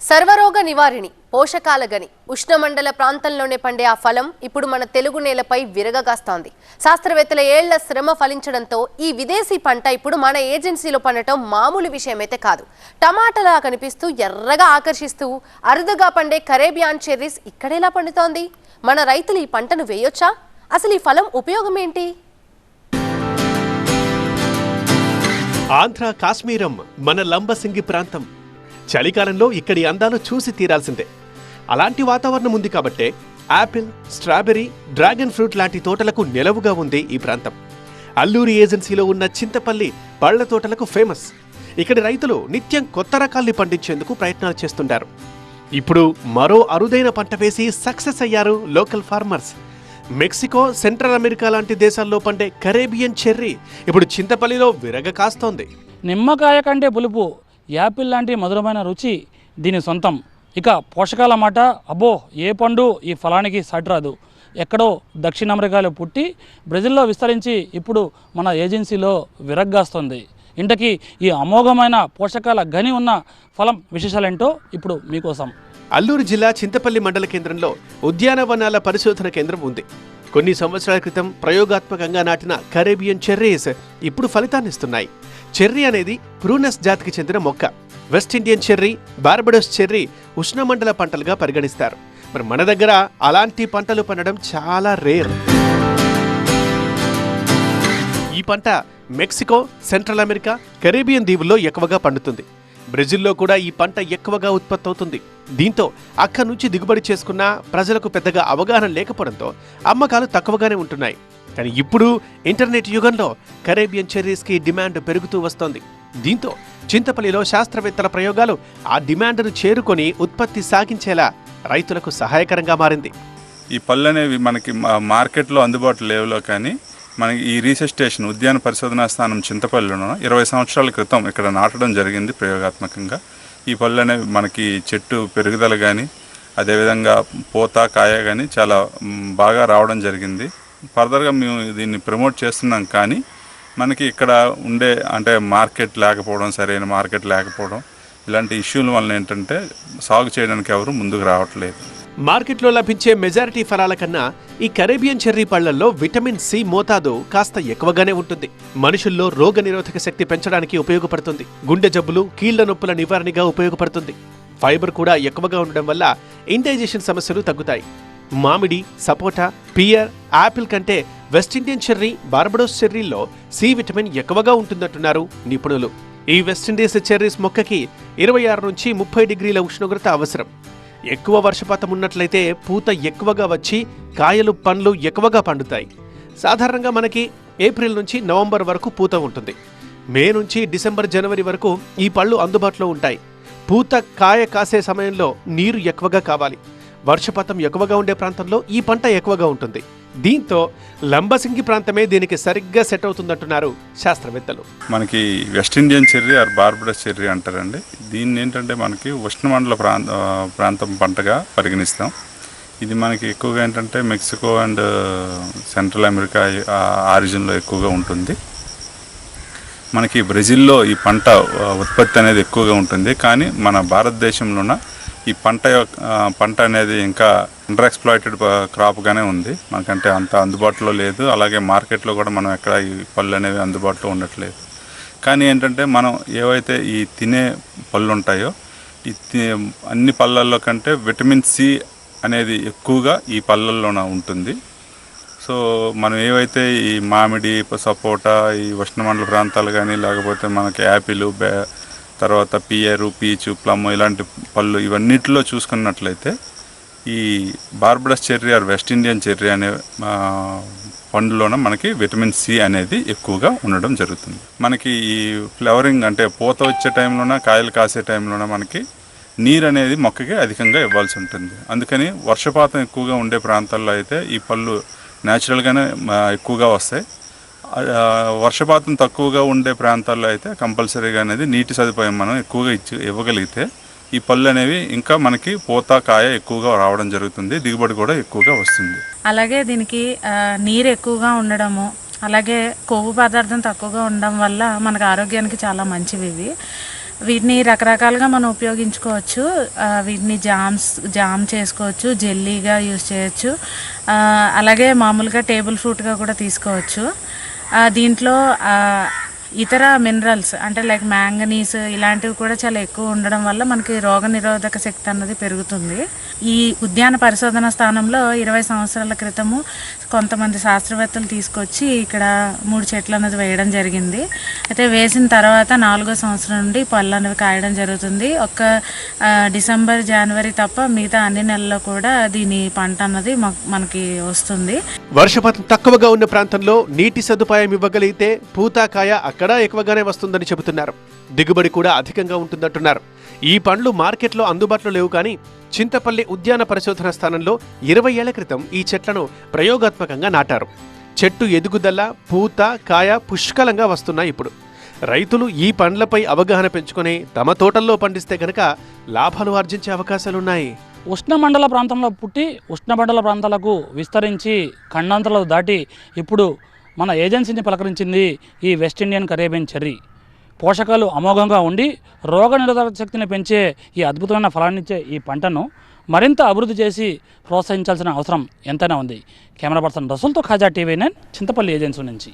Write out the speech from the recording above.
సర్వరోగ నివారిణి పోషకాల గని. ఉష్ణమండల ప్రాంతంలోనే పండే ఆ ఫలం ఇప్పుడు మన తెలుగు నేలపై విరగగాస్తోంది. శాస్త్రవేత్తల ఏళ్ళ శ్రమ ఫలించడంతో ఈ విదేశీ పంట ఇప్పుడు మన ఏజెన్సీలో పండటం మామూలు విషయమైతే కాదు. టమాటాలా కనిపిస్తూ ఎర్రగా ఆకర్షిస్తూ అరుదుగా పండే కరేబియాన్ చెర్రీస్ ఇక్కడేలా పండుతోంది. మన రైతులు ఈ పంటను వేయొచ్చా? అసలు ఈ ఫలం ఉపయోగం ఏంటి ఆంధ్ర కాశ్మీరం మన లంబసింగి ప్రాంతం. చలికాలంలో ఇక్కడి అందాలు చూసి తీరాల్సిందే. అలాంటి వాతావరణం ఉంది కాబట్టే యాపిల్ స్ట్రాబెర్రీ డ్రాగన్ ఫ్రూట్ లాంటి తోటలకు నెలవుగా ఉంది ఈ ప్రాంతం. అల్లూరి ఏజెన్సీలో ఉన్న చింతపల్లి పళ్ళ తోటలకు ఫేమస్. ఇక్కడి రైతులు నిత్యం కొత్త రకాల్ని పండించేందుకు ప్రయత్నాలు చేస్తుంటారు. ఇప్పుడు మరో అరుదైన పంట వేసి సక్సెస్ అయ్యారు local farmers. Mexico Central America లాంటి దేశాల్లో పండే కరేబియన్ చెర్రీ ఇప్పుడు చింతపల్లిలో విరగ కాస్తోంది. నిమ్మకాయ కంటే పులుపు యాపిల్ లాంటి మధురమైన రుచి దీని సొంతం. ఇక పోషకాల మాట అబ్బో ఏ పండు ఈ ఫలానికి సాటిరాదు ఎక్కడో దక్షిణ అమెరికాలో పుట్టి బ్రెజిల్లో విస్తరించి ఇప్పుడు మన ఏజెన్సీలో విరగ్గాస్తుంది. ఇంతకీ ఈ అమోఘమైన పోషకాల గని ఉన్న ఫలం విశేషాలేంటో ఇప్పుడు మీకోసం. అల్లూరు జిల్లా చింతపల్లి మండల కేంద్రంలో ఉద్యానవనాల పరిశోధన కేంద్రం ఉంది. కొన్ని సంవత్సరాల క్రితం ప్రయోగాత్మకంగా నాటిన కరేబియన్ చెర్రీస్ ఇప్పుడు ఫలితాన్నిస్తున్నాయి. చెర్రీ అనేది ప్రూనస్ జాతికి చెందిన మొక్క. West Indian cherry Barbados cherry ఉష్ణమండల పంటలుగా పరిగణిస్తారు. మరి మన దగ్గర అలాంటి పంటలు పండడం చాలా రేర్. ఈ పంట మెక్సికో సెంట్రల్ అమెరికా కరేబియన్ దీవుల్లో ఎక్కువగా పండుతుంది. బ్రెజిల్లో కూడా ఈ పంట ఎక్కువగా ఉత్పత్తి అవుతుంది దీంతో అక్కడి నుంచి దిగుబడి చేసుకున్న ప్రజలకు పెద్దగా అవగాహన లేకపోవడంతో అమ్మకాలు తక్కువగానే ఉంటున్నాయి. కానీ ఇప్పుడు ఇంటర్నెట్ యుగంలో కరేబియన్ చెర్రీస్కి డిమాండ్ పెరుగుతూ వస్తోంది. దీంతో చింతపల్లిలో శాస్త్రవేత్తల ప్రయోగాలు ఆ డిమాండ్ను చేరుకొని ఉత్పత్తి సాగించేలా రైతులకు సహాయకరంగా మారింది. ఈ పళ్ళు అనేవి మనకి మా- మార్కెట్లో అందుబాటులో లేవులో కానీ మనకి ఈ రీసెర్చ్ స్టేషన్ ఉద్యాన పరిశోధనా స్థానం చింతపల్లిలో ఇరవై సంవత్సరాల క్రితం ఇక్కడ నాటడం జరిగింది ప్రయోగాత్మకంగా. ఈ పళ్ళు అనేవి మనకి చెట్టు పెరుగుదల కానీ అదేవిధంగా పూత కాయ కానీ చాలా బాగా రావడం జరిగింది. ఫర్దర్గా మేము దీన్ని ప్రమోట్ చేస్తున్నాం కానీ మనకి ఇక్కడ ఉండే అంటే మార్కెట్ లేకపోవడం సరైన మార్కెట్ లేకపోవడం ఇలాంటి ఇష్యూల వలన ఏంటంటే సాగు చేయడానికి ఎవరు ముందుకు రావట్లేదు. మార్కెట్లో లభించే మెజారిటీ ఫలాల కన్నా ఈ కరేబియన్ చెర్రీ పళ్ళల్లో విటమిన్ సి మోతాదు కాస్త ఎక్కువగానే ఉంటుంది. మనుషుల్లో రోగ నిరోధక శక్తి పెంచడానికి ఉపయోగపడుతుంది. గుండె జబ్బులు కీళ్ళ నొప్పుల నివారణగా ఉపయోగపడుతుంది. ఫైబర్ కూడా ఎక్కువగా ఉండడం వల్ల ఇండైజెషన్ సమస్యలు తగ్గుతాయి. మామిడి సపోటా పియర్ యాపిల్ కంటే వెస్టిండియన్ చెర్రీ బార్బడోస్ చెర్రీల్లో సి విటమిన్ ఎక్కువగా ఉంటుందంటున్నారు నిపుణులు. ఈ వెస్టిండీస్ చెర్రీస్ మొక్కకి ఇరవై ఆరు నుంచి ముప్పై డిగ్రీల ఉష్ణోగ్రత అవసరం. ఎక్కువ వర్షపాతం ఉన్నట్లయితే పూత ఎక్కువగా వచ్చి కాయలు పండ్లు ఎక్కువగా పండుతాయి. సాధారణంగా మనకి ఏప్రిల్ నుంచి నవంబర్ వరకు పూత ఉంటుంది. మే నుంచి డిసెంబర్ జనవరి వరకు ఈ పళ్ళు అందుబాటులో ఉంటాయి. పూత కాయ కాసే సమయంలో నీరు ఎక్కువగా కావాలి. వర్షపాతం ఎక్కువగా ఉండే ప్రాంతంలో ఈ పంట ఎక్కువగా ఉంటుంది. దీంతో లంబసింగి ప్రాంతమే దీనికి సరిగ్గా సెట్ అవుతుందంటున్నారు శాస్త్రవేత్తలు. మనకి West Indian cherry or Barbados cherry అంటారండి. దీన్ని ఏంటంటే మనకి ఉష్ణమండల ప్రాంత ప్రాంతం పంటగా పరిగణిస్తాం. ఇది మనకి ఎక్కువగా ఏంటంటే మెక్సికో అండ్ సెంట్రల్ అమెరికా ఆరిజిన్లో ఎక్కువగా ఉంటుంది. మనకి బ్రెజిల్లో ఈ పంట ఉత్పత్తి అనేది ఎక్కువగా ఉంటుంది. కానీ మన భారతదేశంలోన ఈ పంట యొక్క- పంట అనేది ఇంకా అండర్ ఎక్స్ప్లాయిటెడ్ క్రాప్గానే ఉంది. మనకంటే అంత అందుబాటులో లేదు. అలాగే మార్కెట్లో కూడా మనం ఎక్కడ ఈ పళ్ళు అనేవి అందుబాటులో ఉండట్లేదు. కానీ ఏంటంటే మనం ఏవైతే ఈ తినే పళ్ళు ఉంటాయో ఈ అన్ని పళ్ళల్లో కంటే విటమిన్ సి అనేది ఎక్కువగా ఈ పళ్ళల్లోన ఉంటుంది. సో మనం ఏవైతే ఈ మామిడి సపోటా ఈ ఉష్ణమండల ప్రాంతాలు కానీ లేకపోతే మనకి యాపిల్ బ్యా తర్వాత పియరు పీచు ప్లమ్ ఇలాంటి పళ్ళు ఇవన్నిటిలో చూసుకున్నట్లయితే ఈ Barbados cherry or West Indian cherry అనే పండులోన మనకి విటమిన్ సి అనేది ఎక్కువగా ఉండడం జరుగుతుంది. మనకి ఈ ఫ్లవరింగ్ అంటే పూత వచ్చే టైంలోన కాయలు కాసే టైంలోన మనకి నీరు అనేది మొక్కకి అధికంగా ఇవ్వాల్సి ఉంటుంది. అందుకని వర్షపాతం ఎక్కువగా ఉండే ప్రాంతాల్లో అయితే ఈ పళ్ళు న్యాచురల్గానే ఎక్కువగా వస్తాయి. వర్షపాతం తక్కువగా ఉండే ప్రాంతాల్లో అయితే కంపల్సరీగా అనేది నీటి సదుపాయం మనం ఎక్కువగా ఇచ్చి ఇవ్వగలిగితే ఈ పళ్ళు అనేవి ఇంకా మనకి పూత కాయ ఎక్కువగా రావడం జరుగుతుంది దిగుబడి కూడా ఎక్కువగా వస్తుంది. అలాగే దీనికి నీరు ఎక్కువగా ఉండడము అలాగే కొవ్వు పదార్థం తక్కువగా ఉండడం వల్ల మనకు ఆరోగ్యానికి చాలా మంచివి ఇవి. వీటిని రకరకాలుగా మనం ఉపయోగించుకోవచ్చు వీటిని జామ్స్ జామ్ చేసుకోవచ్చు జెల్లీగా యూజ్ చేయొచ్చు అలాగే మామూలుగా టేబుల్ ఫ్రూట్గా కూడా తీసుకోవచ్చు. దీంట్లో ఇతర మినరల్స్ అంటే లైక్ మ్యాంగనీస్ ఇలాంటివి కూడా చాలా ఎక్కువ ఉండడం వల్ల మనకి రోగ నిరోధక శక్తి అన్నది పెరుగుతుంది. ఈ ఉద్యాన పరిశోధన స్థానంలో ఇరవై సంవత్సరాల క్రితము కొంతమంది శాస్త్రవేత్తలు తీసుకొచ్చి ఇక్కడ మూడు చెట్లు అన్నది వేయడం జరిగింది. అయితే వేసిన తర్వాత నాలుగో సంవత్సరం నుండి పళ్ళు అనేవి కాయడం జరుగుతుంది. ఒక్క డిసెంబర్ జనవరి తప్ప మిగతా అన్ని నెలల్లో కూడా దీని పంట అన్నది మనకి వస్తుంది. వర్షపాతం తక్కువగా ఉన్న ప్రాంతంలో నీటి సదుపాయం ఇవ్వగలిగితే పూతాకాయ అక్కడ అక్కడ ఎక్కువగానే వస్తుందని చెబుతున్నారు. దిగుబడి కూడా అధికంగా ఉంటుందంటున్నారు. ఈ పండ్లు మార్కెట్లో అందుబాటులో లేవు కానీ చింతపల్లి ఉద్యాన పరిశోధన స్థానంలో ఇరవై ఏళ్ళ క్రితం ఈ చెట్లను ప్రయోగాత్మకంగా నాటారు. చెట్టు ఎదుగుదల పూత కాయ పుష్కలంగా వస్తున్నాయి ఇప్పుడు. రైతులు ఈ పండ్లపై అవగాహన పెంచుకొని తమ తోటల్లో పండిస్తే గనక లాభాలు ఆర్జించే అవకాశాలున్నాయి. ఉష్ణమండల ప్రాంతంలో పుట్టి ఉష్ణమండల ప్రాంతాలకు విస్తరించి ఖండాంతరాలు దాటి ఇప్పుడు మన ఏజెన్సీని పలకరించింది ఈ వెస్ట్ ఇండియన్ కరేబియన్ చెర్రీ. పోషకాలు అమోఘంగా ఉండి రోగ నిరోధక శక్తిని పెంచే ఈ అద్భుతమైన ఫలాన్నిచ్చే ఈ పంటను మరింత అభివృద్ధి చేసి ప్రోత్సహించాల్సిన అవసరం ఎంతైనా ఉంది. Camera person రసూల్తో Khaja TV nine Chintapalli agency నుంచి.